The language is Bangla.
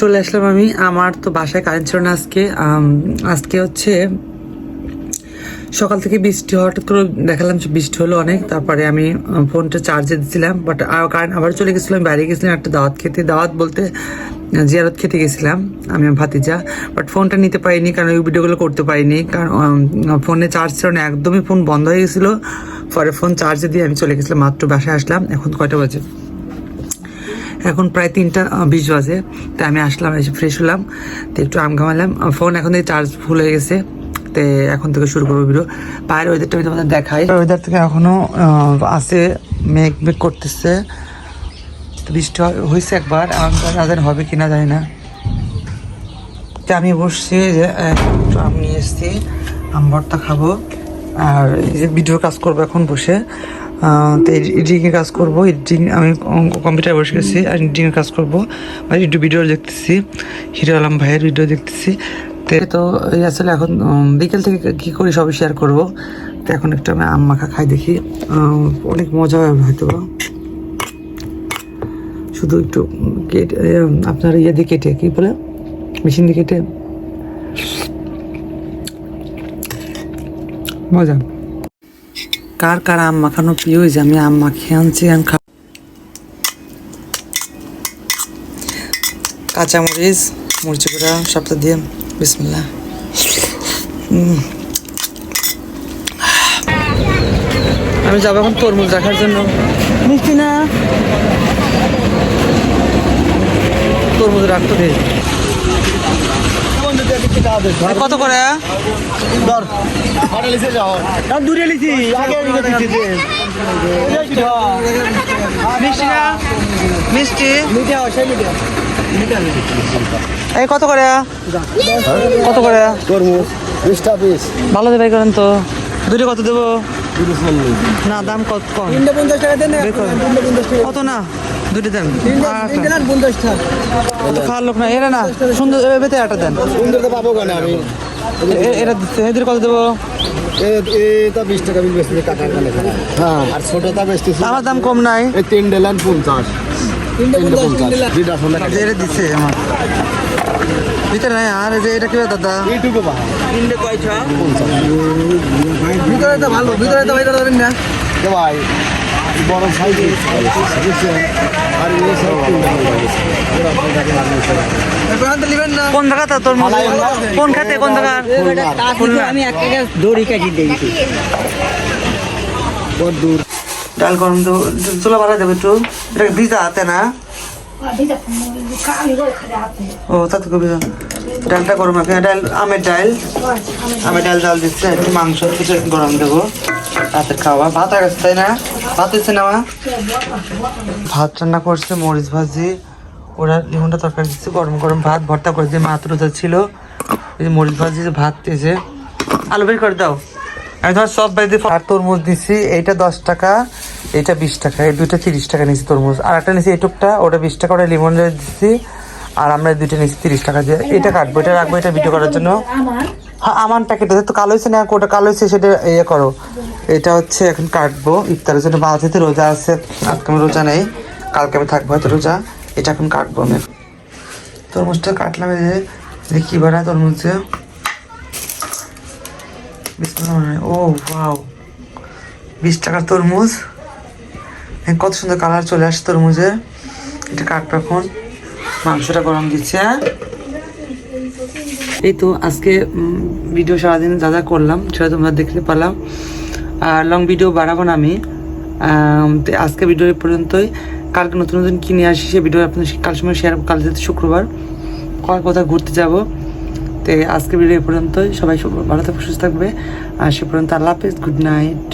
চলে আসলাম আমি। আমার তো বাসায় কারেন্ট ছিল না আজকে। আজকে হচ্ছে সকাল থেকে বৃষ্টি হঠাৎ করে দেখালাম যে বৃষ্টি হলো অনেক। তারপরে আমি ফোনটা চার্জে দিচ্ছিলাম বাট কারেন্ট আবার চলে গেছিলাম বাইরে গেছিলাম একটা দাওয়াত খেতে। দাওয়াত বলতে জিয়ারত খেতে গেছিলাম, আমি ভাতিজা। বাট ফোনটা নিতে পারিনি, কারণ ওই ভিডিওগুলো করতে পারিনি। কারণ ফোনে চার্জ ছিল না, একদমই ফোন বন্ধ হয়ে গেছিল। পরে ফোন চার্জে দিয়ে আমি চলে গেছিলাম, মাত্র বাসায় আসলাম। এখন কয়টা বাজে? এখন প্রায় তিনটা বিশ বাজে। তাই আমি আসলাম, এসে ফ্রেশ হলাম, তো একটু আম ঘামালাম। ফোন এখন থেকে চার্জ ফুল হয়ে গেছে, তো এখন থেকে শুরু করব ভিডিও বাইরের ওয়েদারটা আমি তোমাদের দেখাই। ওয়েদার থেকে এখনও আছে, মেঘ মেঘ করতেছে। তো বৃষ্টি হয়- হয়েছে একবার আমার তাদের হবে কিনা জানি না। তো আমি বসছি যে একটু আম নিয়ে এসেছি, আম ভর্তা খাব। আর এই যে ভিডিও কাজ করব এখন বসে। তো এডিটিংয়ের কাজ করব এডিটিং আমি কম্পিউটারে বসে গেছি, আর এডিটিংয়ের কাজ করব। আর একটু ভিডিও দেখতেছি। হিরো আলম ভাইয়ের ভিডিও দেখতেছি। তো তো এই আসলে এখন বিকেল থেকে কী করি সবই শেয়ার করব। তো এখন একটু আমি আম মাখা খাই দেখি। অনেক মজা হবে হয়তো শুধু একটু কেটে আপনার ইয়ে দিয়ে কেটে, কী বলে? মেশিন দিয়ে কেটে। মজা। কার কার আম মাখানো প্রিয় যে আমি আম মাখিয়ে আনছি কাঁচামরিচ, মরিচ গুঁড়া, সবটা দিয়ে বিসমিল্লা আমি যাব এখন তরমুজ রাখার জন্য। মিষ্টি না? তরমুজ রাখতে দে কত করে? দূরে। লিখি আগে মিষ্টি না? মিষ্টি? এই কত করে? কত করে? করব বিশটা পিস। ভালো দেবে করেন তো। দুটো কত দেবো? না দাম কত কম? টাকা টাকা কত না? দুটো দেন। টাকা। খাওয়ার লোক না এরা না সুন্দর এবেতে একটা দেন। সুন্দর তো পাবো কেন আমি? এ- এরা দিচ্ছে। এদের কত দেবো? এটা বিশ টাকা বিল বেশি কানে হ্যাঁ। আর ছোটটা বেচতেছি আমার দাম কম নাই। তিন ডেলান পঞ্চাশ। দিচ্ছে আমার। ভিতরে নাই। আর এই যে এটা কি দাদা? এইটুকু তিনটে কয়টা ভিতরে তো ভালো ভিতরে তো না। ভাই বড় সাইজ আর এই সব নেবেন না? কোন জায়গাটা তোর মধ্যে কোন খাতে কোন জায়গা? খুলনা। আমি এক টাকা দড়ি কাটি দিই। কত দূর। ডাল গরম তো চুলা ভাড়া দেবে একটু। এটা ভিজা হাতে না? ও তা তো খুবই ডালটা গরম রাখে। ডাল, আমের ডাল। আমের ডাল ডাল দিচ্ছে, একটু মাংস কিছু গরম দেবো। রাতের খাওয়া। ভাত হয়ে তাই না? ভাত হচ্ছে না ভাত রান্না করছে মরিচ ভাজি। ওরা লিমনটা তরকারি দিচ্ছে, গরম গরম ভাত, ভর্তা করে দিয়ে মাত্র যা ছিল। এই যে মরিচ ভাজি, যে ভাত দিয়েছে। আলু বের করে দাও। আমি তোমার সব বাড়িতে আর তরমুজ দিছি, এইটা দশ টাকা, এইটা বিশ টাকা, এই দুইটা তিরিশ টাকা নিয়েছি তরমুজ। আর একটা নিয়েছি এইটুকটা ওটা বিশ টাকা, ওটা লিমন দিচ্ছি আর আমরা দুইটা নিয়েছি তিরিশ টাকা দিয়ে। এটা কাটবো, এটা রাখব, এটা ভিডিও করার জন্য। হ্যাঁ আমার প্যাকেট তো কালো হয়েছে না ওটা কালো হয়েছে সেটা ইয়ে করো। এটা হচ্ছে এখন কাটবো, ইফতারের জন্য বাড়িতে রোজা আছে, আজকে আমার রোজা নেই, কালকে আমি থাকব হয়তো রোজা, এটা এখন কাটবো আমি। তরমুজটা কাটলাম যে এটা কি বাড়া তরমুজে ও ওয়াও বিশ টাকার তরমুজ। কত সুন্দর কালার চলে আসছে তরমুজের। এটা কাটবো এখন। মাংসটা গরম দিচ্ছে। এই তো আজকে ভিডিও সারাদিন যা যা করলাম সেটা তোমরা দেখতে পারলাম আর লং ভিডিও বাড়াবো না আমি। আজকে ভিডিও পর্যন্তই। কালকে নতুন নতুন কিনে আসি সে ভিডিও আপনার কাল সময় শেয়ার কাল যেহেতু শুক্রবার। কয় কোথায় ঘুরতে যাব? তো আজকে ভিডিও পর্যন্তই। সবাই ভালো থাকবে, সুস্থ থাকবে। আর সে পর্যন্ত আল্লাহ হাফিজ গুড নাইট